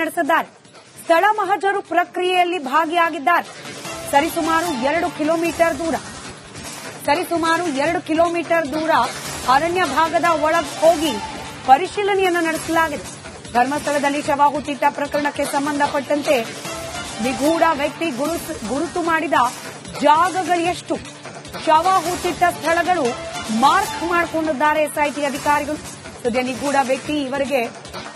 ನಡೆಸಿದ್ದಾರೆ. ಸ್ಥಳ ಮಹಜರು ಪ್ರಕ್ರಿಯೆಯಲ್ಲಿ ಭಾಗಿಯಾಗಿದ್ದಾರೆ. ಸರಿಸುಮಾರು ಎರಡು ಕಿಲೋಮೀಟರ್ ದೂರ. ಸರಿಸುಮಾರು ಎರಡು ಕಿಲೋಮೀಟರ್ ದೂರ ಅರಣ್ಯ ಭಾಗದ ಒಳಗೆ ಹೋಗಿ ಪರಿಶೀಲನೆಯನ್ನು ನಡೆಸಲಾಗಿದೆ. ಧರ್ಮಸ್ಥಳದಲ್ಲಿ ಶವ ಹುಟ್ಟಿಟ್ಟ ಪ್ರಕರಣಕ್ಕೆ ಸಂಬಂಧಪಟ್ಟಂತೆ ನಿಗೂಢ ವ್ಯಕ್ತಿ ಗುರುತು ಮಾಡಿದ ಜಾಗಗಳೆಷ್ಟು ಶವ ಹುಟ್ಟಿಟ್ಟ ಸ್ಥಳಗಳು ಮಾರ್ಕ್ ಮಾಡಿಕೊಂಡಿದ್ದಾರೆ ಎಸ್ಐಟಿ ಅಧಿಕಾರಿಗಳು. ಸದ್ಯ ನಿಗೂಢ ವ್ಯಕ್ತಿ ಇವರಿಗೆ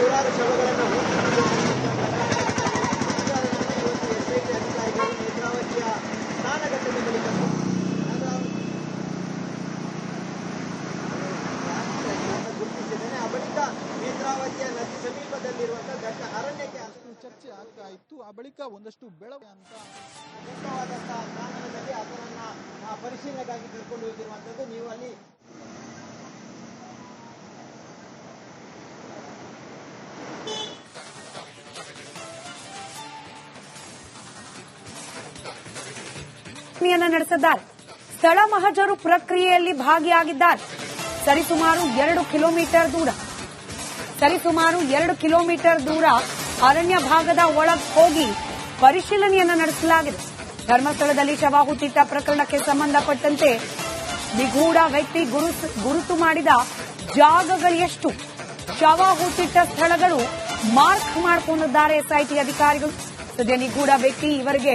ನೂರಾರು ಶವಗಳನ್ನು ಆ ಬಳಿಕ ನೇತ್ರಾವತಿಯ ನದಿ ಸಮೀಪದಲ್ಲಿರುವಂತಹ ದಟ್ಟ ಅರಣ್ಯಕ್ಕೆ ಚರ್ಚೆ ಆಗ್ತಾ ಇತ್ತು ಆ ಬಳಿಕ ಒಂದಷ್ಟು ಬೆಳವಣಿಗೆ ಅಂತ ಮುಕ್ತವಾದಂತಹ ಪ್ರಾಂಗಣದಲ್ಲಿ ಆ, ಪರಿಶೀಲನೆಗಾಗಿ ಕರ್ಕೊಂಡು ಹೋಗಿರುವಂತದ್ದು ನೀವು ಅಲ್ಲಿ ಪ್ರಕ್ರಿಯೆಯನ್ನು ನಡೆಸಿದ್ದಾರೆ. ಸ್ಥಳ ಮಹಜರು ಪ್ರಕ್ರಿಯೆಯಲ್ಲಿ ಭಾಗಿಯಾಗಿದ್ದಾರೆ. ಸರಿಸುಮಾರು ಎರಡು ಕಿಲೋಮೀಟರ್ ದೂರ. ಸರಿಸುಮಾರು ಎರಡು ಕಿಲೋಮೀಟರ್ ದೂರ ಅರಣ್ಯ ಭಾಗದ ಒಳಗೆ ಹೋಗಿ ಪರಿಶೀಲನೆಯನ್ನು ನಡೆಸಲಾಗಿದೆ. ಧರ್ಮಸ್ಥಳದಲ್ಲಿ ಶವಾಹುತಿಟ್ಟ ಪ್ರಕರಣಕ್ಕೆ ಸಂಬಂಧಪಟ್ಟಂತೆ ನಿಗೂಢ ವ್ಯಕ್ತಿ ಗುರುತು ಗುರುತು ಮಾಡಿದ ಜಾಗಗಳೆಷ್ಟು ಶವ ಹುಟ್ಟಿಟ್ಟ ಸ್ಥಳಗಳು ಮಾರ್ಕ್ ಮಾಡಿಕೊಂಡಿದ್ದಾರೆ ಎಸ್ಐಟಿ ಅಧಿಕಾರಿಗಳು. ಸದ್ಯ ನಿಗೂಢ ವ್ಯಕ್ತಿ ಇವರಿಗೆ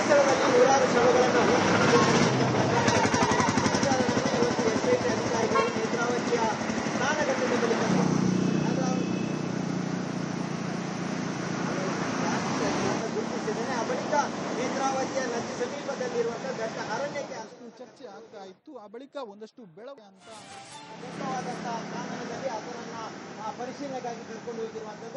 ನೂರಾರು ಶವಗಳನ್ನು ಆ ಬಳಿಕ ನದಿ ಸಮೀಪದಲ್ಲಿರುವಂತಹ ದಟ್ಟ ಅರಣ್ಯಕ್ಕೆ ಚರ್ಚೆ ಆಗ್ತಾ ಇತ್ತು ಆ ಬಳಿಕ ಒಂದಷ್ಟು ಬೆಳವಣಿಗೆ ಅಂತ ಆ, ಪರಿಶೀಲನೆಗಾಗಿ ಕರ್ಕೊಂಡು ಹೋಗಿರುವಂತದ್ದು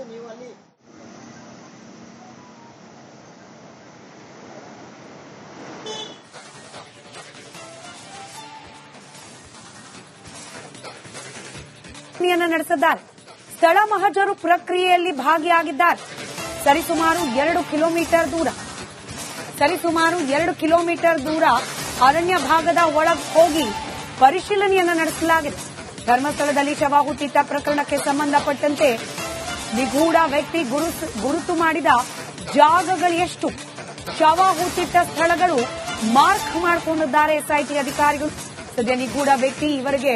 ಪ್ರಕ್ರಿಯೆಯನ್ನು ನಡೆಸಿದ್ದಾರೆ. ಸ್ಥಳ ಮಹಜರು ಪ್ರಕ್ರಿಯೆಯಲ್ಲಿ ಭಾಗಿಯಾಗಿದ್ದಾರೆ. ಸರಿಸುಮಾರು ಎರಡು ಕಿಲೋಮೀಟರ್ ದೂರ. ಸರಿಸುಮಾರು ಎರಡು ಕಿಲೋಮೀಟರ್ ದೂರ ಅರಣ್ಯ ಭಾಗದ ಒಳಗೆ ಹೋಗಿ ಪರಿಶೀಲನೆಯನ್ನು ನಡೆಸಲಾಗಿದೆ. ಧರ್ಮಸ್ಥಳದಲ್ಲಿ ಶವ ಹುಟ್ಟಿದ್ದ ಪ್ರಕರಣಕ್ಕೆ ಸಂಬಂಧಪಟ್ಟಂತೆ ನಿಗೂಢ ವ್ಯಕ್ತಿ ಗುರುತು ಮಾಡಿದ ಜಾಗಗಳೆಷ್ಟು ಶವ ಹುಟ್ಟಿದ್ದ ಸ್ಥಳಗಳು ಮಾರ್ಕ್ ಮಾಡಿಕೊಂಡಿದ್ದಾರೆ ಎಸ್ಐಟಿ ಅಧಿಕಾರಿಗಳು. ಸದ್ಯ ನಿಗೂಢ ವ್ಯಕ್ತಿ ಇವರಿಗೆ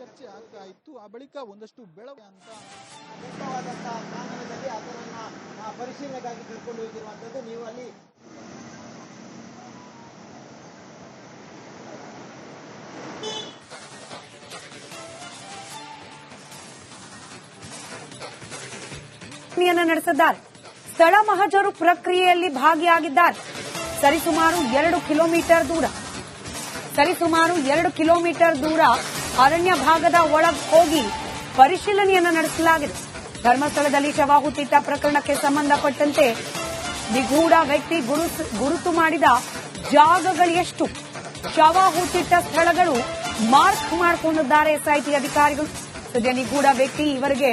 ಚರ್ಚೆ ಆಗ್ತಾ ಇತ್ತು ಆ ಬಳಿಕ ಒಂದಷ್ಟು ಬೆಳವಣಿಗೆ ಅಂತ ಮುಕ್ತವಾದಂತಹ ಪ್ರಾಂಗಣದಲ್ಲಿ ಅದರನ್ನ ಪರಿಶೀಲನೆಗಾಗಿ ಕರ್ಕೊಂಡು ಹೋಗಿರುವಂತದ್ದು ನೀವು ಅಲ್ಲಿ ಪ್ರಕ್ರಿಯೆಯನ್ನು ನಡೆಸಿದ್ದಾರೆ. ಸ್ಥಳ ಮಹಜರು ಪ್ರಕ್ರಿಯೆಯಲ್ಲಿ ಭಾಗಿಯಾಗಿದ್ದಾರೆ. ಸರಿಸುಮಾರು ಎರಡು ಕಿಲೋಮೀಟರ್ ದೂರ. ಸರಿಸುಮಾರು ಎರಡು ಕಿಲೋಮೀಟರ್ ದೂರ ಅರಣ್ಯ ಭಾಗದ ಒಳಗೆ ಹೋಗಿ ಪರಿಶೀಲನೆಯನ್ನು ನಡೆಸಲಾಗಿದೆ. ಧರ್ಮಸ್ಥಳದಲ್ಲಿ ಶವ ಹುಟ್ಟಿದ್ದ ಪ್ರಕರಣಕ್ಕೆ ಸಂಬಂಧಪಟ್ಟಂತೆ ನಿಗೂಢ ವ್ಯಕ್ತಿ ಗುರುತು ಮಾಡಿದ ಜಾಗಗಳು ಎಷ್ಟು ಶವ ಸ್ಥಳಗಳು ಮಾರ್ಕ್ ಮಾಡಿಕೊಂಡಿದ್ದಾರೆ ಎಸ್ಐಟಿ ಅಧಿಕಾರಿಗಳು. ಸದ್ಯ ನಿಗೂಢ ವ್ಯಕ್ತಿ ಇವರಿಗೆ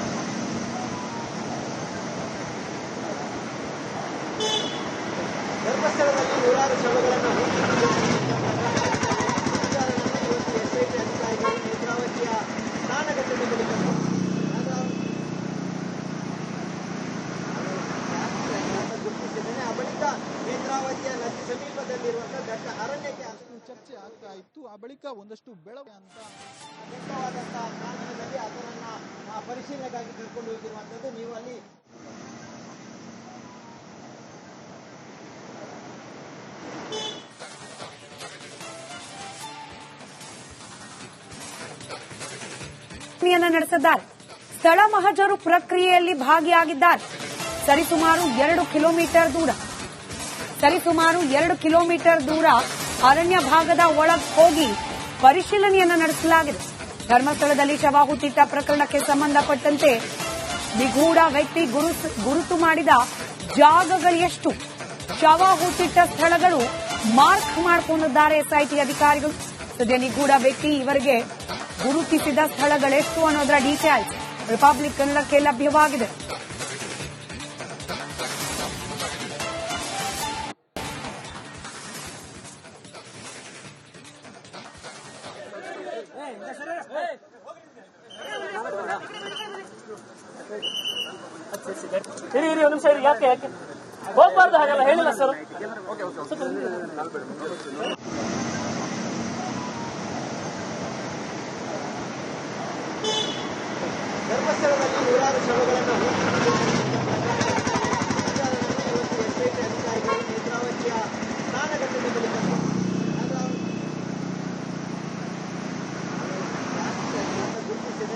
ಧರ್ಮಸ್ಥಳದಲ್ಲಿ ನೂರಾರು ಶವಗಳನ್ನು ಎಸ್ಐಟಿ ಅಧಿಕಾರಿಗಳು ಆ ಬಳಿಕ ನೇತ್ರಾವತಿಯ ನದಿ ಸಮೀಪದಲ್ಲಿರುವಂತಹ ದಟ್ಟ ಅರಣ್ಯಕ್ಕೆ ಚರ್ಚೆ ಆಗ್ತಾ ಇತ್ತು ಆ ಬಳಿಕ ಒಂದಷ್ಟು ಬೆಳವಣಿಗೆ ಅಂತ ದಟ್ಟವಾದಂತಹ ಪ್ರಾಂಗಣದಲ್ಲಿ ಅದರನ್ನ ಪರಿಶೀಲನೆಗಾಗಿ ಕರ್ಕೊಂಡು ಹೋಗಿರುವಂತದ್ದು ನೀವು ಅಲ್ಲಿ ಯನ್ನು ನಡೆಸಿದ್ದಾರೆ. ಸ್ಥಳ ಮಹಜರು ಪ್ರಕ್ರಿಯೆಯಲ್ಲಿ ಭಾಗಿಯಾಗಿದ್ದಾರೆ. ಸರಿಸುಮಾರು ಎರಡು ಕಿಲೋಮೀಟರ್ ದೂರ. ಸರಿಸುಮಾರು ಎರಡು ಕಿಲೋಮೀಟರ್ ದೂರ ಅರಣ್ಯ ಭಾಗದ ಒಳಗೆ ಹೋಗಿ ಪರಿಶೀಲನೆಯನ್ನು ನಡೆಸಲಾಗಿದೆ. ಧರ್ಮಸ್ಥಳದಲ್ಲಿ ಶವ ಹುಟ್ಟಿಟ್ಟ ಪ್ರಕರಣಕ್ಕೆ ಸಂಬಂಧಪಟ್ಟಂತೆ ನಿಗೂಢ ವ್ಯಕ್ತಿ ಗುರುತು ಮಾಡಿದ ಜಾಗಗಳು ಎಷ್ಟು ಶವ ಹುಟ್ಟಿಟ್ಟ ಸ್ಥಳಗಳು ಮಾರ್ಕ್ ಮಾಡಿಕೊಂಡಿದ್ದಾರೆ ಎಸ್ಐಟಿ ಅಧಿಕಾರಿಗಳು. ಸದ್ಯ ನಿಗೂಢ ವ್ಯಕ್ತಿ ಇವರಿಗೆ ಗುರುತಿಸಿದ ಸ್ಥಳಗಳೆಷ್ಟು ಅನ್ನೋದರ ಡೀಟೇಲ್ಸ್ ರಿಪಬ್ಲಿಕ್ ಕನ್ನಡಕ್ಕೆ ಲಭ್ಯವಾಗಿದೆ ಇರಿ ಇರಿ ಒಂದ್ ನಿಮಿಷ ಇರಿ ಯಾಕೆ ಯಾಕೆ ಹೋಗ್ಬಾರ್ದು ಹಾಗಲ್ಲ ಹೇಳಿಲ್ಲ ಸರ್ ನೂರಾರು ಶವಗಳನ್ನು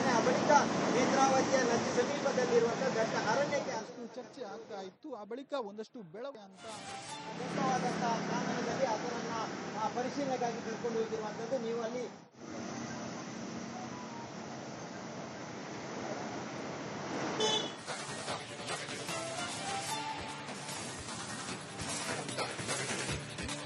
ಆ ಬಳಿಕ ನದಿ ಸಮೀಪದಲ್ಲಿರುವಂತಹ ದಟ್ಟ ಅರಣ್ಯಕ್ಕೆ ಚರ್ಚೆ ಆಗ್ತಾ ಇತ್ತು ಆ ಬಳಿಕ ಒಂದಷ್ಟು ಬೆಳವಣಿಗೆ ಅಂತ ದಟ್ಟವಾದಂತಹ ಪ್ರಾಂಗಣದಲ್ಲಿ ಅದರನ್ನ ಪರಿಶೀಲನೆಗಾಗಿ ಕರ್ಕೊಂಡು ಹೋಗಿರುವಂತದ್ದು ನೀವು ಅಲ್ಲಿ